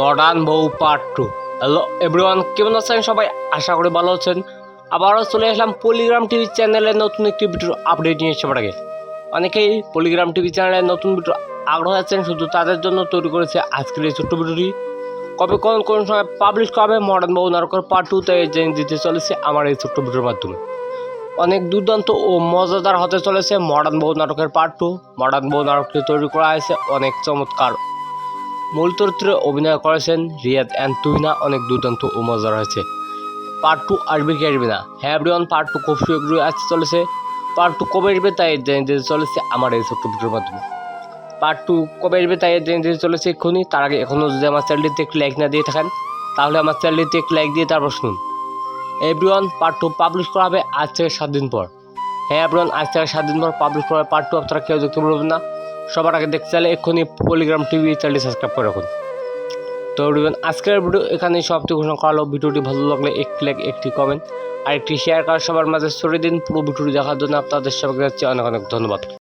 Modern বউ part two hello everyone কেমন আছেন সবাই? আশা করি ভালো আছেন। আবারও চলে আসলাম পলিগ্রাম টিভি চ্যানেলে নতুন একটি ভিডিওর আপডেট নিয়ে সবার আগে। অনেকেই পলিগ্রাম টিভি চ্যানেলে নতুন ভিডিও আগ্রহ আছেন শুধু তাদের জন্য তৈরি করেছে আজকের এই ছোট্ট ভিডিওটি কবে কোন কোন সময় পাবলিশ করা হবে মডার্ন বউ নারকর পার্ট টু তাই জেনে দিতে চলেছে আমার এই ছোট্ট ভিডিওর মাধ্যমে। অনেক দুর্দান্ত ও মজাদার হতে চলেছে মডার্ন বউ নাটকের পার্ট টু মডার্ন বউ নাটকটি তৈরি করা হয়েছে অনেক চমৎকার মূল চরিত্রে অভিনয় করেছেন রিয়াদ অ্যান্ড তুহিনা। অনেক দুর্দান্ত ও মজার হয়েছে। পার্ট টু আসবে কি আসবে না? হ্যাঁ এভরিওয়ান পার্ট টু খুব শীঘ্রই আসতে চলেছে। পার্ট টু কবে আসবে তাই জেনে দিতে চলেছে আমার এই ছোট্ট ভিডিওর মাধ্যমে। পার্ট টু কবে আসবে তাই জেনে দিতে চলেছে এক্ষুনি, তার আগে এখনও যদি আমার চ্যানেলটিতে একটু লাইক না দিয়ে থাকেন, তাহলে আমার চ্যানেলটিতে একটু লাইক দিয়ে তারপর শুনুন। এভরিওয়ান পার্ট টু পাবলিশ করা হবে আজ থেকে সাত দিন পর। হ্যাঁ আপনার আজ থেকে সাত দিন পর পাবলিশ করা পার্ট টু আপনারা কেউ দেখতে পারবেন না। সবার আগে দেখতে চাইলে এক্ষুনি পলিগ্রাম টিভি চ্যানেলটি সাবস্ক্রাইব করে রাখুন। তো রিবেন আজকের ভিডিও এখানেই সমাপ্তি ঘোষণা করা হলো। ভিডিওটি ভালো লাগলে একটি লাইক একটি কমেন্ট আর একটি শেয়ার করা সবার মাঝে। ছড়িয়ে দিন পুরো ভিডিওটি দেখার জন্য আপনাদের সবাইকে যাচ্ছে অনেক অনেক ধন্যবাদ।